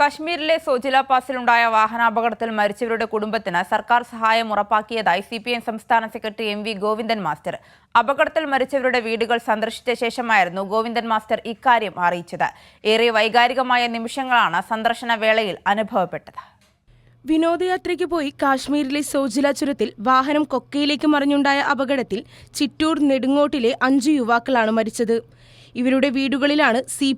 കശ്മീരിലെ സോജില പാസിലുണ്ടായ വാഹനാപകടത്തിൽ മരിച്ചവരുടെ കുടുംബത്തിന് സർക്കാർ സഹായം ഉറപ്പാക്കിയതായി സി പി എം സംസ്ഥാന secretary M V Govindan master. അപകടത്തിൽ മരിച്ചവരുടെ വീടുകൾ സന്ദർശിച്ച ശേഷമായിരുന്നു ഗോവിന്ദൻ മാസ്റ്റർ ഇക്കാര്യം അറിയിച്ചത്. ഏറെ വൈകാരികമായ നിമിഷങ്ങളാണ് സന്ദർശന വേളയിൽ അനുഭവപ്പെട്ടത്. വിനോദയാത്രയ്ക്ക് പോയി കാശ്മീരിലെ സോജില ചുരത്തിൽ വാഹനം കൊക്കയിലേക്ക് മറിഞ്ഞുണ്ടായ അപകടത്തിൽ ചിറ്റൂർ നെടുങ്ങോട്ടിലെ അഞ്ചു യുവാക്കളാണ് മരിച്ചത്. ഇവരുടെ വീടുകളിലാണ് സി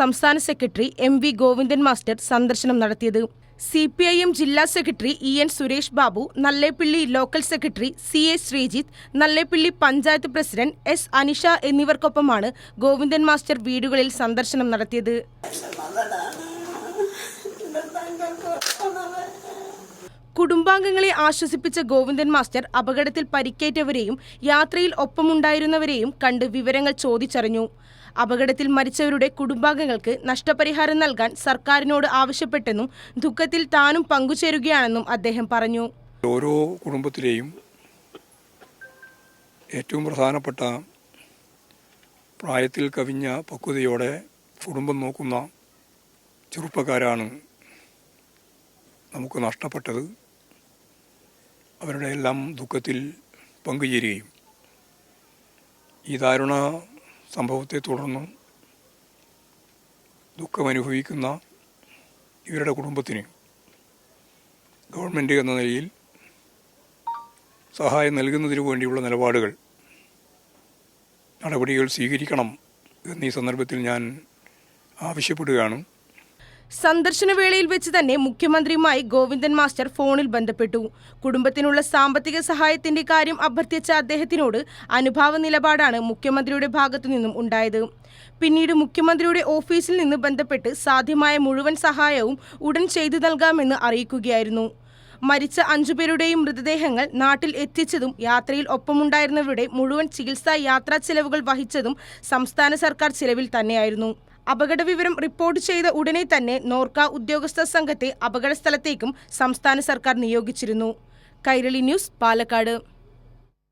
സംസ്ഥാന secretary M V Govindan master സന്ദർശനം നടത്തിയത്. സി പി ഐ എം ജില്ലാ secretary E N Suresh Babu Nallepilly local secretary C A Sreejith Nallepilly panchayat president S Anisha എന്നിവർക്കൊപ്പമാണ് Govindan master വീടുകളിൽ സന്ദർശനം നടത്തിയത്. കുടുംബാംഗങ്ങളെ ആശ്വസിപ്പിച്ച ഗോവിന്ദൻ മാസ്റ്റർ അപകടത്തിൽ പരിക്കേറ്റവരെയും യാത്രയിൽ ഒപ്പമുണ്ടായിരുന്നവരെയും കണ്ട് വിവരങ്ങൾ ചോദിച്ചറിഞ്ഞു. അപകടത്തിൽ മരിച്ചവരുടെ കുടുംബാംഗങ്ങൾക്ക് നഷ്ടപരിഹാരം നൽകാൻ സർക്കാരിനോട് ആവശ്യപ്പെട്ടെന്നും ദുഃഖത്തിൽ താനും പങ്കുചേരുകയാണെന്നും അദ്ദേഹം പറഞ്ഞു. ഓരോ കുടുംബത്തിലെയും ഏറ്റവും പ്രധാനപ്പെട്ട പ്രായത്തിൽ കവിഞ്ഞ പക്വതയോടെ കുടുംബം നോക്കുന്ന ചെറുപ്പക്കാരാണ് നമുക്ക് നഷ്ടപ്പെട്ടത്. അവരുടെ എല്ലാം ദുഃഖത്തിൽ പങ്കുചേരുകയും ഈ ദാരുണ സംഭവത്തെ തുടർന്ന് ദുഃഖമനുഭവിക്കുന്ന ഇവരുടെ കുടുംബത്തിന് ഗവൺമെന്റ് എന്ന നിലയിൽ സഹായം നൽകുന്നതിനു വേണ്ടിയുള്ള നിലപാടുകൾ നടപടികൾ സ്വീകരിക്കണം എന്നീ സന്ദർഭത്തിൽ ഞാൻ ആവശ്യപ്പെടുകയാണ്. സന്ദർശന വേളയിൽ വെച്ച് തന്നെ മുഖ്യമന്ത്രിയുമായി ഗോവിന്ദൻ മാസ്റ്റർ ഫോണിൽ ബന്ധപ്പെട്ടു. കുടുംബത്തിനുള്ള സാമ്പത്തിക സഹായത്തിന്റെ കാര്യം അഭ്യർത്ഥിച്ച അദ്ദേഹത്തിനോട് അനുഭാവ നിലപാടാണ് മുഖ്യമന്ത്രിയുടെ ഭാഗത്തു നിന്നും ഉണ്ടായത്. പിന്നീട് മുഖ്യമന്ത്രിയുടെ ഓഫീസിൽ നിന്ന് ബന്ധപ്പെട്ട് സാധ്യമായ മുഴുവൻ സഹായവും ഉടൻ ചെയ്തു നൽകാമെന്ന് അറിയിക്കുകയായിരുന്നു. മരിച്ച അഞ്ചുപേരുടെയും മൃതദേഹങ്ങൾ നാട്ടിൽ എത്തിച്ചതും യാത്രയിൽ ഒപ്പമുണ്ടായിരുന്നവരുടെ മുഴുവൻ ചികിത്സാ യാത്രാ ചെലവുകൾ വഹിച്ചതും സംസ്ഥാന സർക്കാർ ചെലവിൽ തന്നെയായിരുന്നു. അപകട വിവരം റിപ്പോർട്ട് ചെയ്ത ഉടനെ തന്നെ നോർക്ക ഉദ്യോഗസ്ഥ സംഘത്തെ അപകട സ്ഥലത്തേക്കും സംസ്ഥാന സർക്കാർ നിയോഗിച്ചിരുന്നു. കൈരളി ന്യൂസ് പാലക്കാട്.